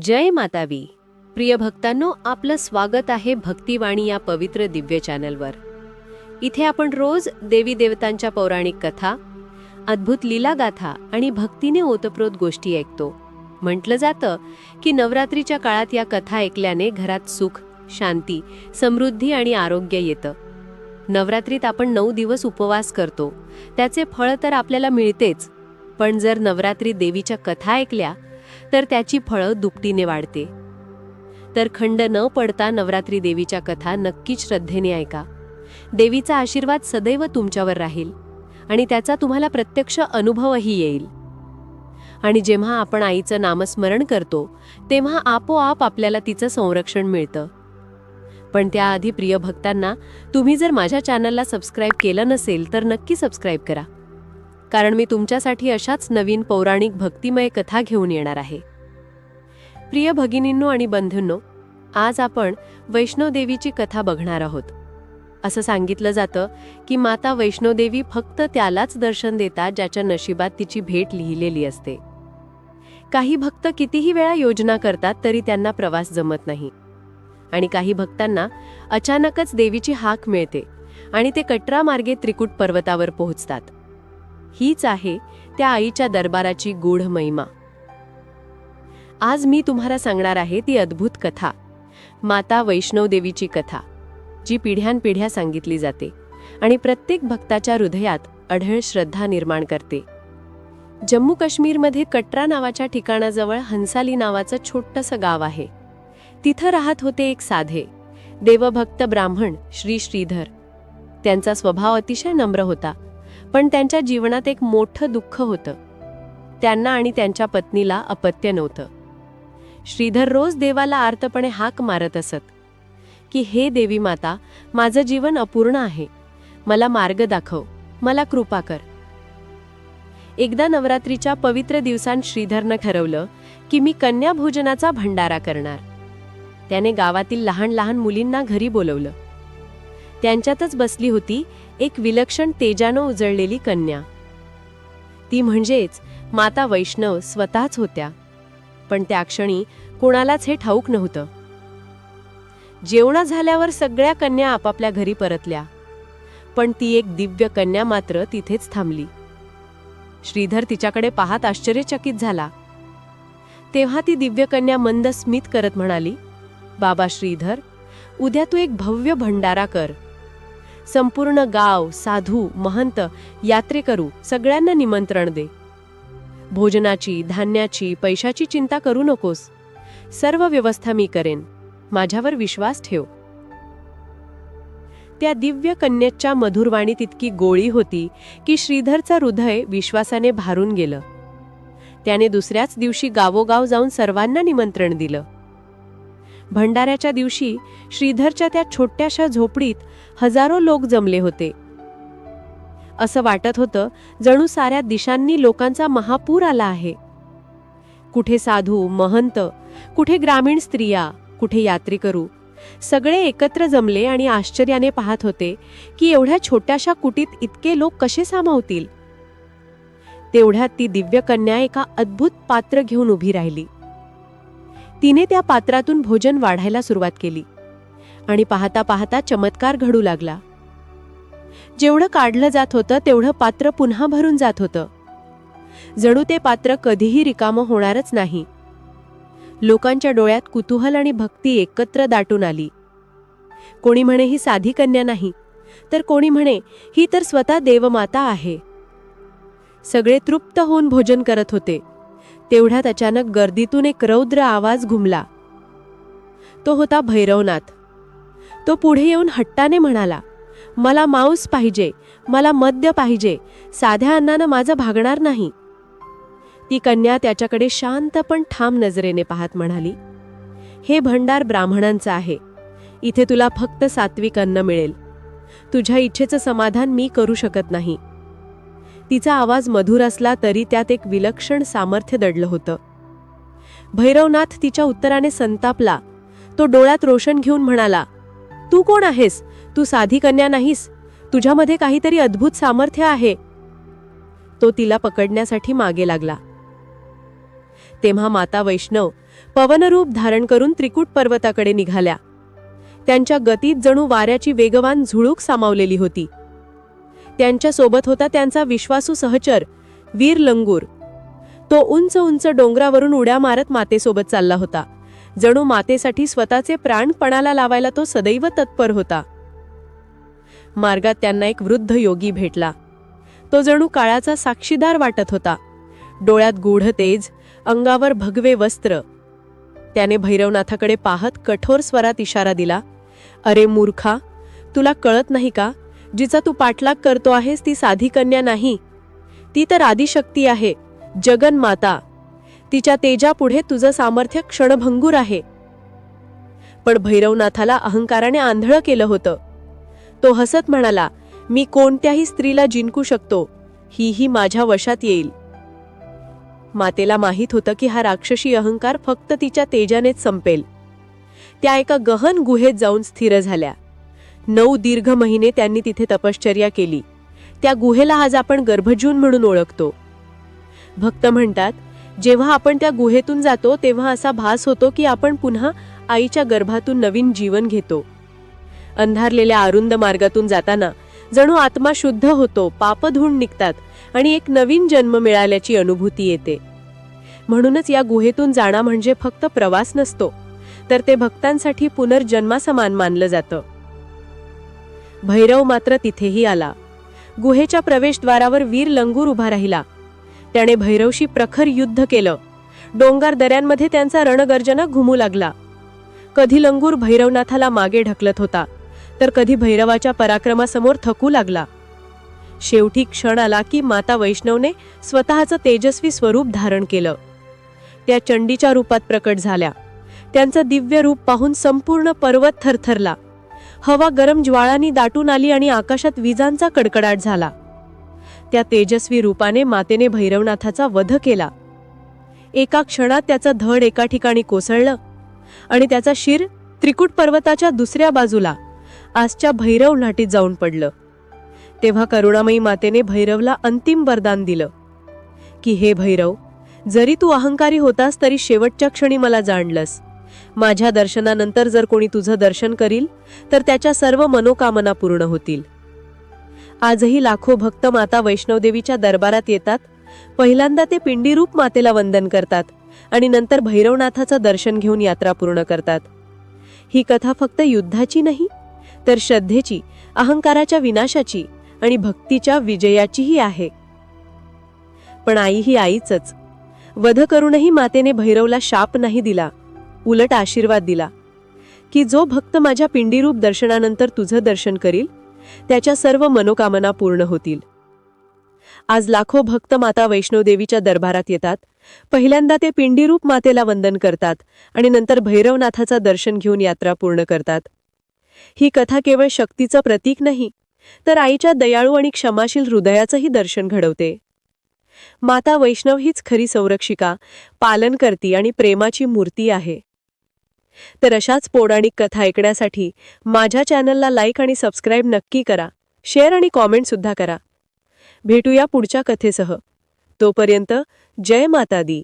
जय मातावी. प्रिय भक्तांनो आपलं स्वागत आहे भक्तिवाणी या पवित्र दिव्य चॅनलवर. इथे आपण रोज देवी देवतांच्या पौराणिक कथा अद्भुत लीलागाथा आणि भक्तीने ओतप्रोत गोष्टी ऐकतो. म्हटलं जातं की नवरात्रीच्या काळात या कथा ऐकल्याने घरात सुख शांती समृद्धी आणि आरोग्य येतं. नवरात्रीत आपण नऊ दिवस उपवास करतो. त्याचे फळ तर आपल्याला मिळतेच. पण जर नवरात्री देवीच्या कथा ऐकल्या तर त्याची फळं दुपटीने वाढते. तर खंड न पडता नवरात्री देवीच्या कथा नक्कीच श्रद्धेने ऐका. देवीचा आशीर्वाद सदैव तुमच्यावर राहील आणि त्याचा तुम्हाला प्रत्यक्ष अनुभवही येईल. आणि जेव्हा आपण आईचं नामस्मरण करतो तेव्हा आपोआप आपल्याला तिचं संरक्षण मिळतं. पण त्याआधी प्रिय भक्तांना तुम्ही जर माझ्या चॅनलला सबस्क्राईब केलं नसेल तर नक्की सबस्क्राईब करा. कारण मी तुमच्यासाठी अशाच नवीन पौराणिक भक्तिमय कथा घेऊन येणार आहे. प्रिय भगिनींनो आणि बंधूंनो आज आपण वैष्णोदेवीची कथा बघणार आहोत. असं सांगितलं जातं की माता वैष्णोदेवी फक्त त्यालाच दर्शन देतात ज्याच्या नशिबात तिची भेट लिहिलेली असते. काही भक्त कितीही वेळा योजना करतात तरी त्यांना प्रवास जमत नाही. आणि काही भक्तांना अचानकच देवीची हाक मिळते आणि ते कटरा मार्गे त्रिकूट पर्वतावर पोहोचतात. हीच आहे त्या आईच्या दरबाराची गूढ महिमा. आज मी तुम्हाला सांगणार आहे ती अद्भुत कथा माता वैष्णवदेवीची कथा जी पिढ्यानपिढ्या सांगितली जाते आणि प्रत्येक भक्ताच्या हृदयात अढळ श्रद्धा निर्माण करते. जम्मू काश्मीरमध्ये कटरा नावाच्या ठिकाणाजवळ हंसाली नावाचं छोटंसं गाव आहे. तिथं राहत होते एक साधे देवभक्त ब्राह्मण श्री श्रीधर. त्यांचा स्वभाव अतिशय नम्र होता. पण त्यांच्या जीवनात एक मोठं दुःख होतं. त्यांना आणि त्यांच्या पत्नीला अपत्य नव्हतं. श्रीधर रोज देवाला आर्तपणे हाक मारत असत की हे देवी माता माझं जीवन अपूर्ण आहे. मला मार्ग दाखव. मला कृपा कर. एकदा नवरात्रीच्या पवित्र दिवसांत श्रीधरनं ठरवलं की मी कन्या भोजनाचा भंडारा करणार. त्याने गावातील लहान लहान मुलींना घरी बोलवलं. त्यांच्यातच बसली होती एक विलक्षण तेजानं उजळलेली कन्या. ती म्हणजेच माता वैष्णव स्वतःच होत्या. पण त्या क्षणी कोणालाच हे ठाऊक नव्हतं. जेवणा झाल्यावर सगळ्या कन्या आपापल्या घरी परतल्या. पण ती एक दिव्य कन्या मात्र तिथेच थांबली. श्रीधर तिच्याकडे पाहत आश्चर्यचकित झाला. तेव्हा ती दिव्य कन्या मंद स्मित करत म्हणाली बाबा श्रीधर उद्या तू एक भव्य भंडारा कर. संपूर्ण गाव साधू महंत यात्रेकरू सगळ्यांना निमंत्रण दे. भोजनाची धान्याची पैशाची चिंता करू नकोस. सर्व व्यवस्था मी करेन. माझ्यावर विश्वास ठेव. त्या दिव्य कन्येच्या मधुरवाणीत इतकी गोळी होती की श्रीधरचं हृदय विश्वासाने भारून गेलं. त्याने दुसऱ्याच दिवशी गावोगाव जाऊन सर्वांना निमंत्रण दिलं. भंडाऱ्याच्या दिवशी श्रीधरच्या त्या छोट्याशा झोपडीत हजारो लोक जमले होते. असं वाटत होतं जणू साऱ्या दिशांनी लोकांचा महापूर आला आहे. कुठे साधू महंत कुठे ग्रामीण स्त्रिया कुठे यात्रेकरू सगळे एकत्र जमले आणि आश्चर्याने पाहत होते की एवढ्या छोट्याशा कुटीत इतके लोक कसे सामावतील. तेवढ्यात ती दिव्य कन्या एका अद्भुत पात्र घेऊन उभी राहिली. तिने त्या पात्रातून भोजन वाढायला सुरुवात केली. आणि पाहता पाहता चमत्कार घडू लागला. जेवढं काढलं जात होतं तेवढं पात्र पुन्हा भरून जात होतं. जणू ते पात्र कधीही रिकामं होणारच नाही. लोकांच्या डोळ्यात कुतूहल आणि भक्ती एकत्र दाटून आली. कोणी म्हणे ही साधी कन्या नाही. तर कोणी म्हणे ही तर स्वतः देवमाता आहे. सगळे तृप्त होऊन भोजन करत होते. तेवढ्यात अचानक गर्दीतून एक रौद्र आवाज घुमला. तो होता भैरवनाथ. तो पुढे येऊन हट्टाने म्हणाला मला मांस पाहिजे मला मद्य पाहिजे साध्या अन्नानं माझं भागणार नाही. ती कन्या त्याच्याकडे शांत पण ठाम नजरेने पाहत म्हणाली हे भंडार ब्राह्मणांचं आहे. इथे तुला फक्त सात्विक अन्न मिळेल. तुझ्या इच्छेचं समाधान मी करू शकत नाही. तिचा आवाज मधुर असला तरी त्यात एक विलक्षण सामर्थ्य दडलं होतं. भैरवनाथ तिच्या उत्तराने संतापला. तो डोळ्यात रोशन घेऊन म्हणाला तू कोण आहेस? तू साधी कन्या नाहीस. तुझ्यामध्ये काहीतरी अद्भुत सामर्थ्य आहे. तो तिला पकडण्यासाठी मागे लागला. तेव्हा माता वैष्णव पवनरूप धारण करून त्रिकूट पर्वताकडे निघाल्या. त्यांच्या गतीत जणू वाऱ्याची वेगवान झुळूक सामावलेली होती. त्यांच्यासोबत होता त्यांचा विश्वासू सहचर वीर लंगूर. तो उंच उंच डोंगरावरून उड्या मारत मातेसोबत चालला होता. जणू मातेसाठी स्वतःचे प्राणपणाला लावायला तो सदैव तत्पर होता. मार्गात त्यांना एक वृद्ध योगी भेटला. तो जणू काळाचा साक्षीदार वाटत होता. डोळ्यात गूढ तेज अंगावर भगवे वस्त्र. त्याने भैरवनाथाकडे पाहत कठोर स्वरात इशारा दिला अरे मूर्खा तुला कळत नाही का? जिचा तू पाठलाग करतो आहेस ती साधी कन्या नाही. ती तर आदिशक्ती आहे जगन माता. तिच्या तेजापुढे तुझं सामर्थ्य क्षणभंगूर आहे. पण भैरवनाथाला अहंकाराने आंधळं केलं होतं. तो हसत म्हणाला मी कोणत्याही स्त्रीला जिंकू शकतो हीही माझ्या वशात येईल. मातेला माहीत होतं की हा राक्षसी अहंकार फक्त तिच्या तेजानेच संपेल. त्या एका गहन गुहेत जाऊन स्थिर झाल्या. नऊ दीर्घ महिने त्यांनी तिथे तपश्चर्या केली. त्या गुहेला आज आपण गर्भजून म्हणून ओळखतो. भक्त म्हणतात जेव्हा आपण त्या गुहेतून जातो तेव्हा असा भास होतो की आपण पुन्हा आईच्या गर्भातून नवीन जीवन घेतो. अंधारलेल्या अरुंद मार्गातून जाताना जणू आत्मा शुद्ध होतो पाप निघतात आणि एक नवीन जन्म मिळाल्याची अनुभूती येते. म्हणूनच या गुहेतून जाणं म्हणजे फक्त प्रवास नसतो तर ते भक्तांसाठी पुनर्जन्मासमान मानलं जातं. भैरव मात्र तिथेही आला. गुहेच्या प्रवेशद्वारावर वीर लंगूर उभा राहिला. त्याने भैरवशी प्रखर युद्ध केलं. डोंगर दऱ्यांमध्ये त्यांचा रणगर्जना घुमू लागला. कधी लंगूर भैरवनाथाला मागे ढकलत होता तर कधी भैरवाच्या पराक्रमासमोर थकू लागला. शेवटी क्षण आला की माता वैष्णवने स्वतःचं तेजस्वी स्वरूप धारण केलं. त्या चंडीच्या रूपात प्रकट झाल्या. त्यांचं दिव्य रूप पाहून संपूर्ण पर्वत थरथरला. हवा गरम ज्वाळांनी दाटून आली आणि आकाशात विजांचा कडकडाट झाला. त्या तेजस्वी रूपाने मातेने भैरवनाथाचा वध केला. एका क्षणात त्याचं धड एका ठिकाणी कोसळलं आणि त्याचा शिर त्रिकुट पर्वताच्या दुसऱ्या बाजूला आजच्या भैरव नाटीत जाऊन पडलं. तेव्हा करुणामयी मातेने भैरवला अंतिम वरदान दिलं. की हे भैरव जरी तू अहंकारी होतास तरी शेवटच्या क्षणी मला जाणलंस. माझ्या दर्शनानंतर जर कोणी तुझं दर्शन करील तर त्याच्या सर्व मनोकामना पूर्ण होतील. आजही लाखो भक्त माता वैष्णवदेवीच्या दरबारात येतात. पहिल्यांदा ते पिंडीरूप मातेला वंदन करतात आणि नंतर भैरवनाथाचं दर्शन घेऊन यात्रा पूर्ण करतात. ही कथा फक्त युद्धाची नाही तर श्रद्धेची अहंकाराच्या विनाशाची आणि भक्तीच्या विजयाचीही आहे. पण आई ही आईच वध करूनही मातेने भैरवला शाप नाही दिला. उलट आशीर्वाद दिला. की जो भक्त माझ्या पिंडीरूप दर्शनानंतर तुझं दर्शन करील त्याच्या सर्व मनोकामना पूर्ण होतील. आज लाखो भक्त माता वैष्णोदेवीच्या दरबारात येतात. पहिल्यांदा ते पिंडीरूप मातेला वंदन करतात आणि नंतर भैरवनाथाचं दर्शन घेऊन यात्रा पूर्ण करतात. ही कथा केवळ शक्तीचं प्रतीक नाही तर आईच्या दयाळू आणि क्षमाशील हृदयाचंही दर्शन घडवते. माता वैष्णव हीच खरी संरक्षिका पालन करती आणि प्रेमाची मूर्ती आहे. तर अशाच पौराणिक कथा ऐकण्यासाठी माझ्या चॅनलला लाईक आणि सबस्क्राईब नक्की करा. शेअर आणि कॉमेंटसुद्धा करा. भेटूया पुढच्या कथेसह. तोपर्यंत जय माता दी.